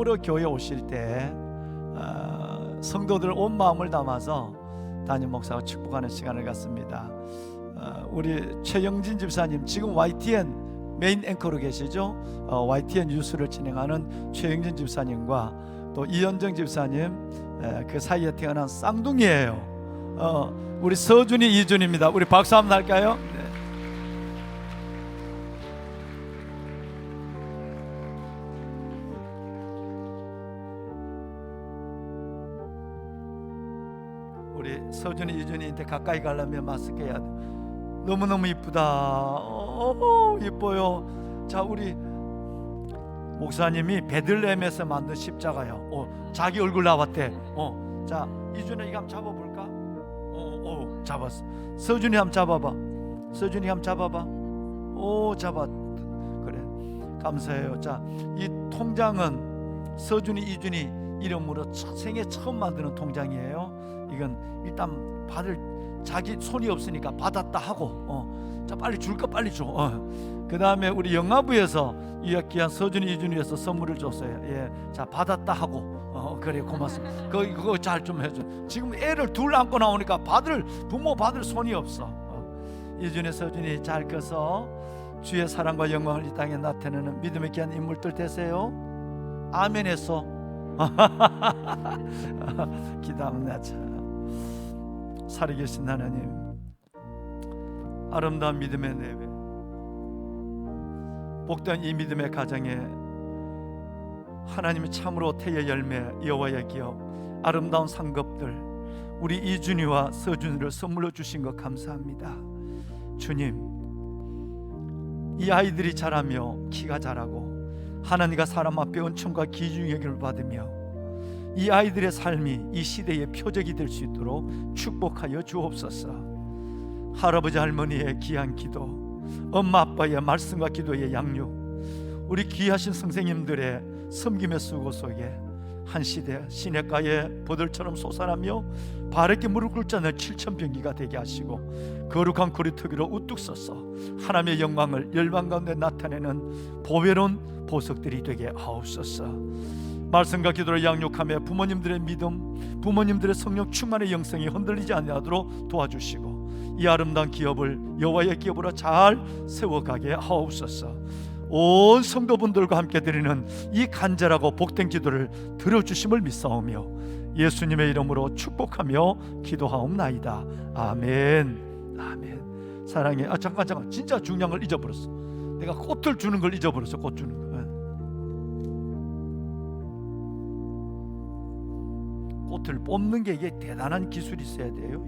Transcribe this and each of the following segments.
우리 교회 오실 때 어, 성도들 온 마음을 담아서 담임 목사가 축복하는 시간을 갖습니다. 어, 우리 최영진 집사님 지금 YTN 메인 앵커로 계시죠? 어, YTN 뉴스를 진행하는 최영진 집사님과 또 이현정 집사님 에, 그 사이에 태어난 쌍둥이에요. 어, 우리 서준이 이준입니다. 우리 박수 한번 할까요? 우리 서준이 이준이한테 가까이 가려면 마스크 해야 돼. 너무 너무 이쁘다. 어, 이뻐요. 자 우리 목사님이 베들레헴에서 만든 십자가요. 어, 자기 얼굴 나왔대. 어, 자 이준이 이거 한번 잡아볼까? 어, 어, 잡았어. 서준이 한번 잡아봐. 서준이 한번 잡아봐. 오, 잡았. 그래. 감사해요. 자, 이 통장은 서준이 이준이 이름으로 첫- 생애 처음 만드는 통장이에요. 이건 일단 받을 자기 손이 없으니까 받았다 하고 어. 자 빨리 줄 거 빨리 줘. 어. 그 다음에 우리 영화부에서 이 귀한 서준이 이준이에서 선물을 줬어요. 예, 자 받았다 하고 어 그래 고맙습니다. 그 그거 잘 좀 해줘. 지금 애를 둘 안고 나오니까 받을 부모 받을 손이 없어. 어. 이준이 서준이 잘 커서 주의 사랑과 영광을 이 땅에 나타내는 믿음의 귀한 인물들 되세요. 아멘했어. 기도합니다. 자. 살아계신 하나님 아름다운 믿음의 내외 복된 이 믿음의 가정에 하나님이 참으로 태의 열매 여호와의 기업 아름다운 상급들 우리 이준이와 서준이를 선물로 주신 것 감사합니다 주님 이 아이들이 자라며 키가 자라고 하나님과 사람 앞에 은총과 기중여기를 받으며 이 아이들의 삶이 이 시대의 표적이 될 수 있도록 축복하여 주옵소서. 할아버지 할머니의 귀한 기도, 엄마 아빠의 말씀과 기도의 양육, 우리 귀하신 선생님들의 섬김의 수고 속에 한 시대 시냇가의 보들처럼 솟아나며 바르게 무릎 꿇지 않는 칠천병기가 되게 하시고 거룩한 거리터기로 우뚝 서서 하나님의 영광을 열방 가운데 나타내는 보배로운 보석들이 되게 하옵소서. 말씀과 기도를 양육하며 부모님들의 믿음, 부모님들의 성령 충만의 영성이 흔들리지 아니하도록 도와주시고 이 아름다운 기업을 여호와의 기업으로 잘 세워가게 하옵소서. 온 성도분들과 함께 드리는 이 간절하고 복된 기도를 들어주심을 믿사오며 예수님의 이름으로 축복하며 기도하옵나이다. 아멘. 아멘. 사랑해. 아 잠깐 잠깐. 진짜 중요한 걸 잊어버렸어. 내가 꽃을 주는 걸 잊어버렸어. 꽃 주는 거. 꽃을 뽑는 게 이게 대단한 기술이 있어야 돼요.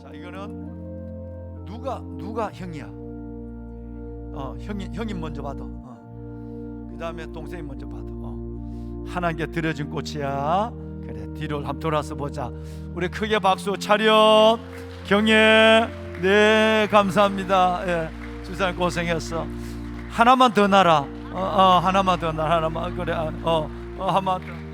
자, 이거는 누가 누가 형이야? 어, 형이 형이 먼저 받아. 어. 그 다음에 동생이 먼저 받아. 어. 하나님께 드려진 꽃이야. 그래, 뒤로 한번 돌아서 보자. 우리 크게 박수 차렷 경례. 네, 감사합니다. 예, 주사님 고생했어. 하나만 더 날아. 어, 어, 하나만 더 날아. 하나만 그래. 어, 어, 하나만 더.